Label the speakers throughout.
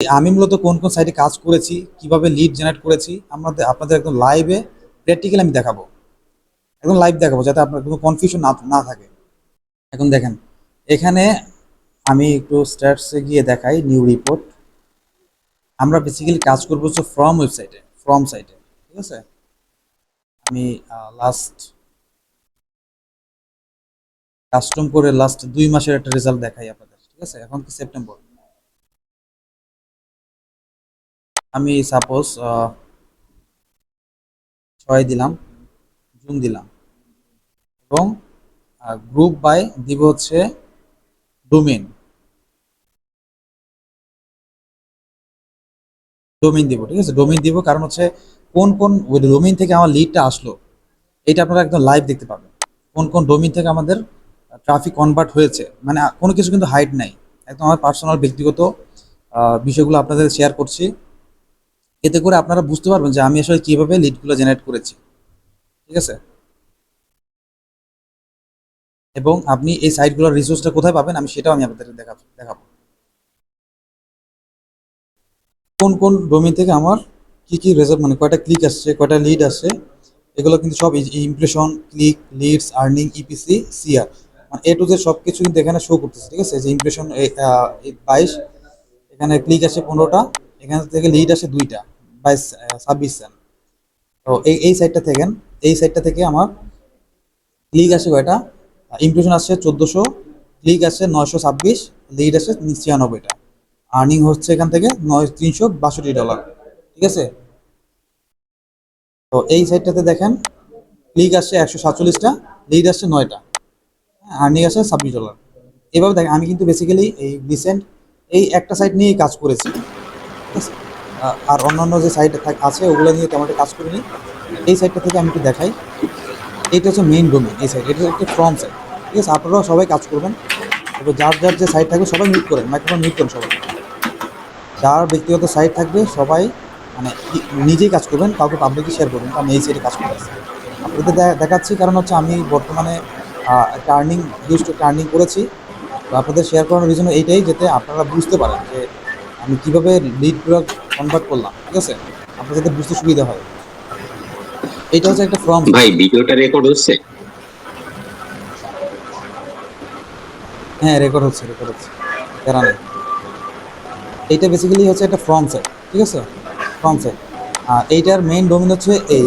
Speaker 1: আমি মূলত কোন কোন সাইটে কাজ করেছি, কীভাবে লিড জেনারেট করেছি আমাদের আপনাদের একদম লাইভে প্র্যাকটিক্যালি আমি দেখাবো। একদম লাইভ দেখাবো, যাতে আপনার কোনো কনফিউশন না না থাকে। এখন দেখেন, এখানে আমি একটু স্ট্যাটসে গিয়ে দেখাই নিউ রিপোর্ট আমরা বেসিক্যালি কাজ করব হচ্ছে ফ্রম ওয়েবসাইটে ফ্রম সাইটে ঠিক আছে? আমি লাস্ট কাস্টম করে লাস্ট দুই মাসের একটা রেজাল্ট দেখাই আপনাদের, ঠিক আছে? এখন কি সেপ্টেম্বর আমি সাপোজ ছয় দিলাম, জুন দিলাম। এবং গ্রুপ বাই দিব হচ্ছে ডোমেন ডোমেন দিব, ঠিক আছে? ডোমেন দিব কারণ হচ্ছে কোন কোন ওই ডোমেন থেকে আমার লিডটা আসলো এটা আপনারা একদম লাইভ দেখতে পাবেন। কোন কোন ডোমেন থেকে আমাদের ট্রাফিক কনভার্ট হয়েছে মানে কোনো কিছু কিন্তু হাইড নাই। একদম আমার পার্সোনাল ব্যক্তিগত বিষয়গুলো আপনাদের শেয়ার করছি। এতে করে আপনারা বুঝতে পারবেন যে আমি আসলে কীভাবে লিডগুলো জেনারেট করেছি। ঠিক আছে? এবং আপনি এই সাইটগুলোর রিসোর্সটা কোথায় পাবেন আমি সেটাও আমি আপনাদের দেখাবো দেখাবো। কোন কোন ডোমেন থেকে আমার কি কি রেজাল্ট মানে কয়টা ক্লিক আসছে, কয়টা লিড আসছে, এগুলো কিন্তু সব impression click leads earning EPC CR মানে এ টু জেড সব কিছু কিন্তু এখানে শো করতেছে, ঠিক আছে? যে ইমপ্রেশন বাইশ, এখানে ক্লিক আসে পনেরোটা এখান থেকে লিড আসে দুইটা, বাইশ ছাব্বিশ সেন তো এই এই সাইডটা থেকে, এই সাইডটা থেকে আমার ক্লিক আসে কয়টা? ইমপ্রেশন আসছে চোদ্দোশো ক্লিক আসছে নয়শো ছাব্বিশ লিড আসে ছিয়ানব্বইটা। আর্নিং হচ্ছে এখান থেকে নয়, তিনশো বাষট্টি ডলার ঠিক আছে? তো এই সাইডটাতে দেখেন ক্লিক আসছে একশো সাতচল্লিশটা লিড আসছে নয়টা। আর্নিং আসছে ছাব্বিশ ডলার এভাবে দেখেন, আমি কিন্তু বেসিক্যালি এই রিসেন্ট এই একটা সাইট নিয়েই কাজ করেছি। আর অন্যান্য যে সাইট আছে, ওগুলো নিয়ে তেমন একটা কাজ করিনি। এই সাইটটা থেকে আমি একটু দেখাই। এইটা হচ্ছে মেইন ডোমেন এই সাইট এটা হচ্ছে ফ্রম সাইট ঠিক আছে? আপনারাও সবাই কাজ করবেন। তবে যার যার যে সাইট থাকবে, সবাই মিট করেন মাইক্রোফোন মিট করেন সবাই। যার ব্যক্তিগত সাইট থাকবে, সবাই মানে নিজেই কাজ করবেন, কাউকে পাবলিকই শেয়ার করবেন আমি এই সাইটে কাজ করে আছি আপনাদের দেখাচ্ছি কারণ হচ্ছে আমি বর্তমানে টার্নিং হিউজ টার্নিং করেছি। তো আপনাদের শেয়ার করানোর রিজন এইটাই, যাতে আপনারা বুঝতে পারেন যে আমি কীভাবে লিডগুলো কনভার্ট করলাম ঠিক আছে? আপনাদের যাতে বুঝতে সুবিধা হয়। এটা হচ্ছে একটা ফর্ম
Speaker 2: ভাই ভিডিওটা রেকর্ড হচ্ছে?
Speaker 1: হ্যাঁ রেকর্ড হচ্ছে রেকর্ড হচ্ছে। প্যারা নেই এইটা বেসিক্যালি হচ্ছে একটা ফর্ম সাইট ঠিক আছে? ফর্ম সাইট আর এইটার মেইন ডোমিন হচ্ছে এই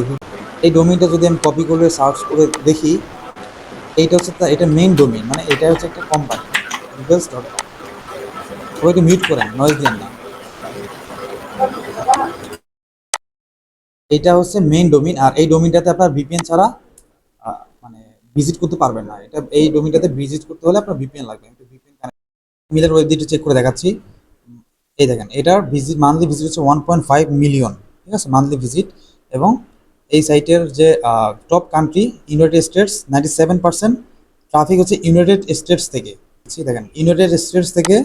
Speaker 1: এই ডোমিনটা যদি আমি কপি করে সার্চ করে দেখি এইটা হচ্ছে এটা মেইন ডোমিন মানে এটা হচ্ছে একটা কোম্পানি ডট সবাইকে মিউট করেন নয়েজ দিন না। এটা হচ্ছে মেইন ডোমিন আর এই ডোমিনটাতে আপনার ভিপিএন ছাড়া মানে ভিজিট করতে পারবেন না। এটা এই ডোমিনটাতে ভিজিট করতে হলে আপনার ভিপিএন লাগবে। ভিপিএন মিলের ওয়েব দিয়ে চেক করে দেখাচ্ছি। এই দেখেন, এটার ভিজিট মান্থলি ভিজিট হচ্ছে ওয়ান পয়েন্ট ফাইভ মিলিয়ন ঠিক আছে? মান্থলি ভিজিট এবং এই সাইটের যে top country United States ninety seven percent traffic হচ্ছে ইউনাইটেড স্টেটস থেকে। দেখেন ইউনাইটেড স্টেটস থেকে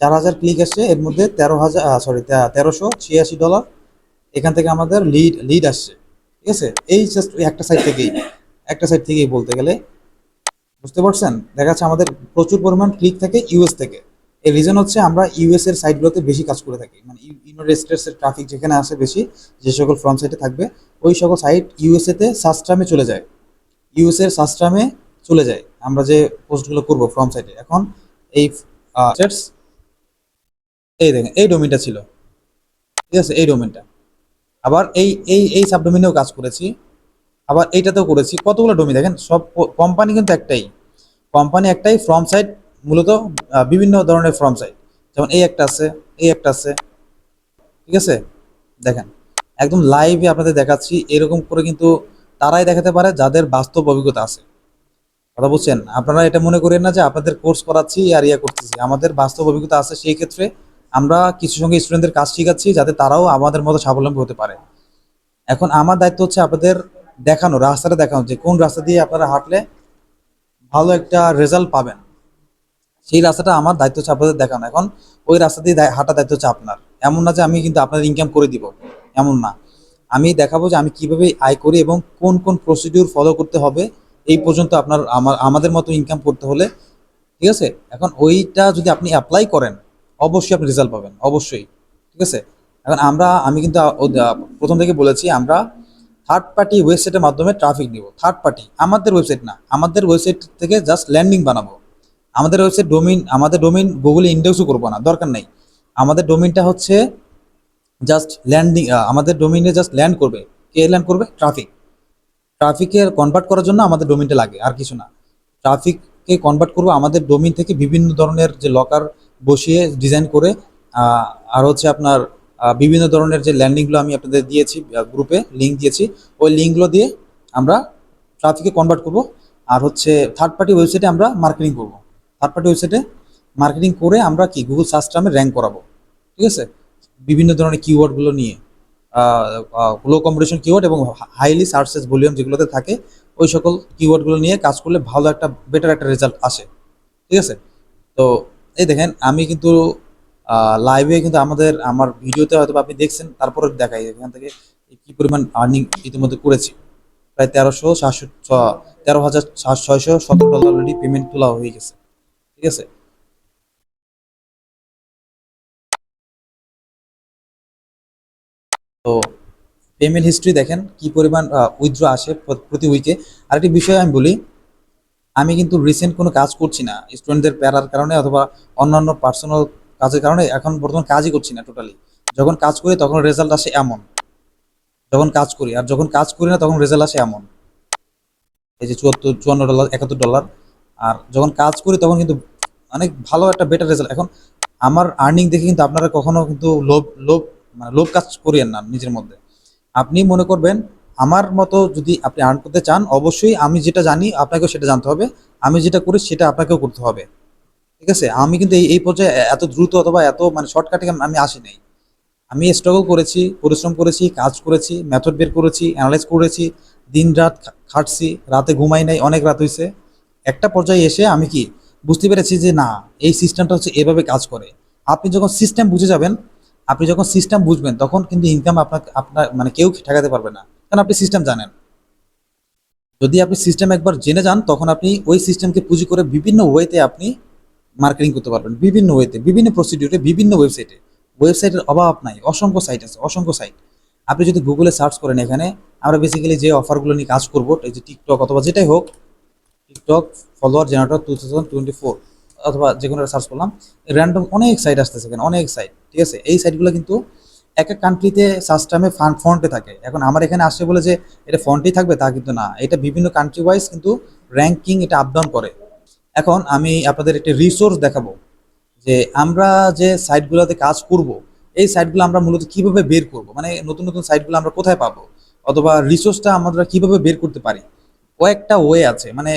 Speaker 1: চার হাজার ক্লিক আসছে এর মধ্যে তেরো হাজার সরি তেরোশো ছিয়াশি ডলার এখান থেকে আমাদের লিড লিড আসছে, ঠিক আছে? এই জাস্ট একটা সাইড থেকেই, একটা সাইড থেকেই বলতে গেলে, বুঝতে পারছেন? দেখা যাচ্ছে আমাদের প্রচুর পরিমাণ ক্লিক থাকে ইউএস থেকে। এর রিজন হচ্ছে আমরা ইউএস এর সাইটগুলোতে বেশি কাজ করে থাকি। মানে ইউনাইটেড স্টেটস এর ট্রাফিক যেখানে আসে বেশি, যে সকল ফ্রন্ট সাইটে থাকবে, ওই সকল সাইট ইউএসএ তে সাস্ট্রামে চলে যায়। ইউএস এর সাস্ট্রামে চলে যায়। আমরা যে পোস্টগুলো করব ফ্রম সাইটে এখন এই স্টেটস এই দেখেন, এই ডোমেনটা ছিল। ঠিক আছে, এই ডোমেনটা আবার এই এই এই সাবডোমেনেও কাজ করেছি। আবার এইটাতেও করেছি। কতগুলো ডোমেন দেখেন? সব কোম্পানি কিন্তু একটাই। কোম্পানি একটাই ফ্রম সাইট মূলত বিভিন্ন ধরনের ফ্রম সাইট যেমন এই একটা আছে, এই একটা আছে। ঠিক আছে? দেখেন, একদম লাইভে আপনাদের দেখাচ্ছি। এরকম করে কিন্তু তারাই দেখাতে পারে, যাদের বাস্তব অভিজ্ঞতা আছে। কথা বলছেন? আপনারা এটা মনে করেন না যে আপনাদের কোর্স করাচ্ছি আর ইয়া করতেছি। আমাদের বাস্তব অভিজ্ঞতা আছে সেই ক্ষেত্রে আমরা কিছু সঙ্গে স্টুডেন্টদের কাজ শিখাচ্ছি যাতে তারাও আমাদের মতো স্বাবলম্বী হতে পারে। এখন আমার দায়িত্ব হচ্ছে আপনাদের দেখানো, রাস্তাটা দেখানো, যে কোন রাস্তা দিয়ে আপনারা হাঁটলে ভালো একটা রেজাল্ট পাবেন। সেই রাস্তাটা আমার দায়িত্ব হচ্ছে আপনাদের দেখানো। এখন ওই রাস্তা দিয়ে হাঁটা দায়িত্ব হচ্ছে আপনার। এমন না যে আমি কিন্তু আপনাদের ইনকাম করে দিব, এমন না। আমি দেখাবো যে আমি কীভাবে আয় করি এবং কোন কোন প্রসিডিউর ফলো করতে হবে, এই পর্যন্ত আপনার আমার আমাদের মতো ইনকাম করতে হলে। ঠিক আছে? এখন ওইটা যদি আপনি অ্যাপ্লাই করেন অবশ্যই আপনি রেজাল্ট পাবেন, অবশ্যই। ঠিক আছে? এখন আমরা, আমি কিন্তু প্রথম থেকে বলেছি, আমরা থার্ড পার্টি ওয়েবসাইটের মাধ্যমে ট্রাফিক নিব। থার্ড পার্টি আমাদের ওয়েবসাইট না, আমাদের ওয়েবসাইট থেকে জাস্ট ল্যান্ডিং বানাবো। আমাদের ওয়েবসাইট ডোমিন আমাদের ডোমিন গুগলে ইন্ডেক্সও করব না, দরকার নেই। আমাদের ডোমিনটা হচ্ছে জাস্ট ল্যান্ডিং আমাদের ডোমিনে জাস্ট ল্যান্ড করবে। কে ল্যান্ড করবে? ট্রাফিক ট্রাফিকে কনভার্ট করার জন্য আমাদের ডোমিনটা লাগে, আর কিছু না। ট্রাফিককে কনভার্ট করব আমাদের ডোমিন থেকে বিভিন্ন ধরনের যে লকার বসিয়ে ডিজাইন করে আর হচ্ছে আপনার বিভিন্ন ধরনের যে ল্যান্ডিংগুলো আমি আপনাদের দিয়েছি গ্রুপে লিঙ্ক দিয়েছি, ওই লিঙ্কগুলো দিয়ে আমরা ট্রাফিকে কনভার্ট করব। আর হচ্ছে থার্ড পার্টি ওয়েবসাইটে আমরা মার্কেটিং করব। থার্ড পার্টি ওয়েবসাইটে মার্কেটিং করে আমরা কি গুগল সার্চ টার্মে র্যাঙ্ক করাবো। ঠিক আছে? বিভিন্ন ধরনের কিওয়ার্ডগুলো নিয়ে লো কম্পিটিশন কিওয়ার্ড এবং হাইলি সার্চেস ভলিউম যেগুলোতে থাকে, ওই সকল কিওয়ার্ডগুলো নিয়ে কাজ করলে ভালো একটা বেটার একটা রেজাল্ট আসে। ঠিক আছে? তো এই দেখেন, আমি কিন্তু লাইভে কিন্তু আমাদের, আমার ভিডিওতে হয়তো আপনি দেখছেন, তারপরে দেখাই, এখান থেকে কি পরিমাণ আর্নিং ইতিমধ্যে করেছি। প্রায় তেরোশো সাতশো তেরো হাজার ছয়শো সতেরো ডলার অলরেডি পেমেন্ট তোলা হয়ে গেছে। ঠিক আছে? তো পেমেন্ট হিস্ট্রি দেখেন, কি পরিমাণ উইথড্র আসে প্রতি উইকে আরেকটি বিষয় আমি বলি আমি কিন্তু রিসেন্ট কোনো কাজ করছি না স্টুডেন্টদের প্যারার কারণে অথবা অন্যান্য পার্সোনাল কাজের কারণে এখন বর্তমান কাজই করছি না টোটালি যখন কাজ করি তখন রেজাল্ট আসে এমন। যখন কাজ করি, আর যখন কাজ করি না তখন রেজাল্ট আসে এমন। এই যে চুয়াত্তর, চুয়ান্ন ডলার একাত্তর ডলার আর যখন কাজ করি তখন কিন্তু অনেক ভালো একটা বেটার রেজাল্ট এখন আমার আর্নিং দেখে কিন্তু আপনারা কখনো কিন্তু লোভ লোভ মানে লোভ কাজ করিয়েন না নিজের মধ্যে। আপনি মনে করবেন আমার মতো যদি আপনি আর্ন করতে চান, অবশ্যই আমি যেটা জানি আপনাকেও সেটা জানতে হবে। আমি যেটা করি সেটা আপনাকেও করতে হবে। ঠিক আছে? আমি কিন্তু এই এই পর্যায়ে এত দ্রুত অথবা এত মানে শর্টকাটে আমি আসি নাই। আমি স্ট্রাগল করেছি, পরিশ্রম করেছি, কাজ করেছি মেথড বের করেছি অ্যানালাইজ করেছি দিন রাত খাটছি, রাতে ঘুমাই নাই, অনেক রাত হয়েছে একটা পর্যায়ে এসে আমি কি বুঝতে পেরেছি যে না, এই সিস্টেমটা হচ্ছে এভাবে কাজ করে। আপনি যখন সিস্টেম বুঝে যাবেন, আপনি যখন সিস্টেম বুঝবেন, তখন কিন্তু ইনকাম আপনার আপনার মানে কেউ ঠেকাতে পারবে না। কারণ আপনি সিস্টেম জানেন। যদি আপনি সিস্টেম একবার জেনে যান, তখন আপনি ওই সিস্টেমকে পুঁজি করে বিভিন্ন ওয়েতে আপনি মার্কেটিং করতে পারবেন। বিভিন্ন ওয়েতে বিভিন্ন প্রসিডিউরে বিভিন্ন ওয়েবসাইটে ওয়েবসাইটের অভাব নাই, অসংখ্য সাইট আছে, অসংখ্য সাইট আপনি যদি গুগলে সার্চ করেন এখানে, আমরা বেসিক্যালি যে অফারগুলো নিয়ে কাজ করব, এই যে টিকটক অথবা যেটাই হোক TikTok follower generator two thousand twenty four অথবা যে কোনো সার্চ করলাম র্যান্ডম অনেক সাইট আসতেছে এখানে, অনেক সাইট ঠিক আছে? এই সাইটগুলো কিন্তু এক এক কান্ট্রিতে সার্চ টাইমে ফন্টে থাকে। এখন আমার এখানে আসছে বলে যে এটা ফন্টেই থাকবে, তা কিন্তু না। এটা বিভিন্ন কান্ট্রি ওয়াইজ কিন্তু র্যাঙ্কিং এটা আপ ডাউন করে। এখন আমি আপনাদের একটি রিসোর্স দেখাবো যে আমরা যে সাইটগুলোতে কাজ করব, এই সাইটগুলো আমরা মূলত কীভাবে বের করব? মানে নতুন নতুন সাইটগুলো আমরা কোথায় পাবো? অথবা রিসোর্সটা আমরা কীভাবে বের করতে পারি? কয়েকটা ওয়ে আছে। মানে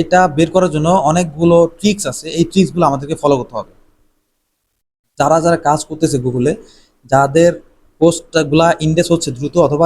Speaker 1: এটা বের করার জন্য অনেকগুলো ট্রিক্স আছে। এই ট্রিক্সগুলো আমাদেরকে ফলো করতে হবে। যারা যারা কাজ করতেছে গুগলে যাদের পোস্টগুলা ইন্ডেক্স হচ্ছে দ্রুত অথবা